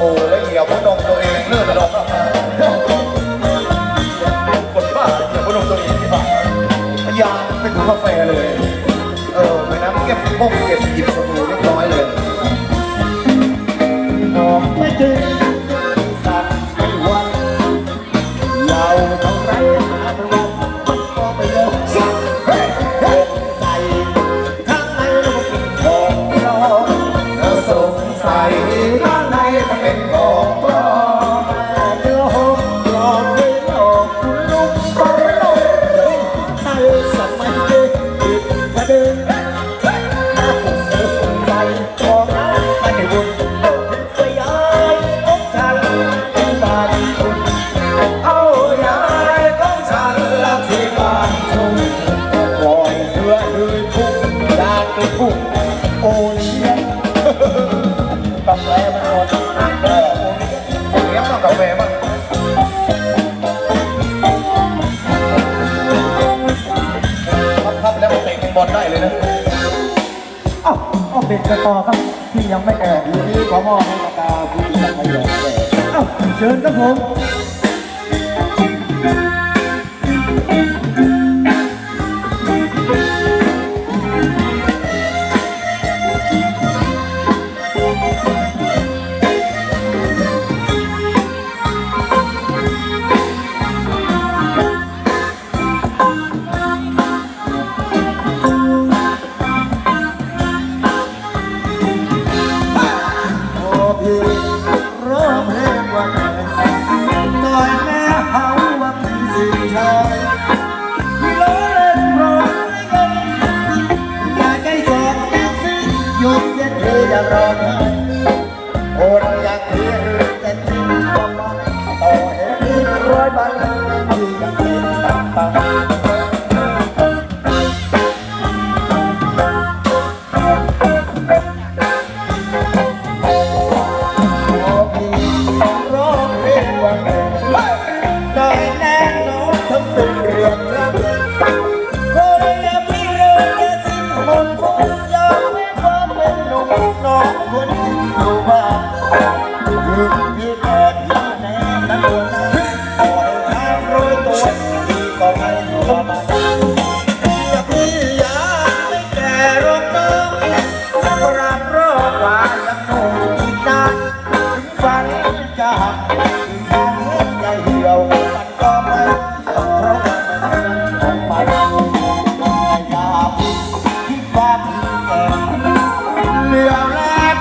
บู่และเหยียบหัวนมตัวเองเลือดลมออกมาคบ้าเหยียบหัวนมตัวเองที่บ้านพยายามเป็นกาแฟเลย เออไปน้ำเก็บมุกเก็บหยิบสบู่ เด็กกระต่อครับที่ยังไม่แก่วันนี้ขอมอบให้กับผู้ที่ยังไม่แก่เอ้าเชิญครับผม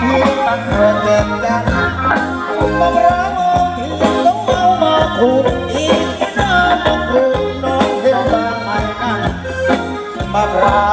ที่มันเกิดิดจมาร้องที่ต้องเอามาคุมอีกน้บุมน้องเห็นไหมนั่นมาร้อ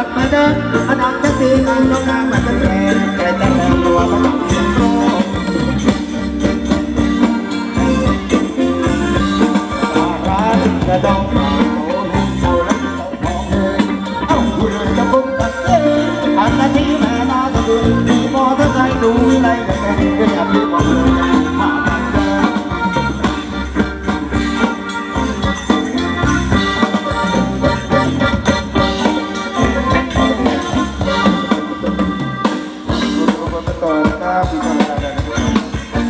บัดมาเดิน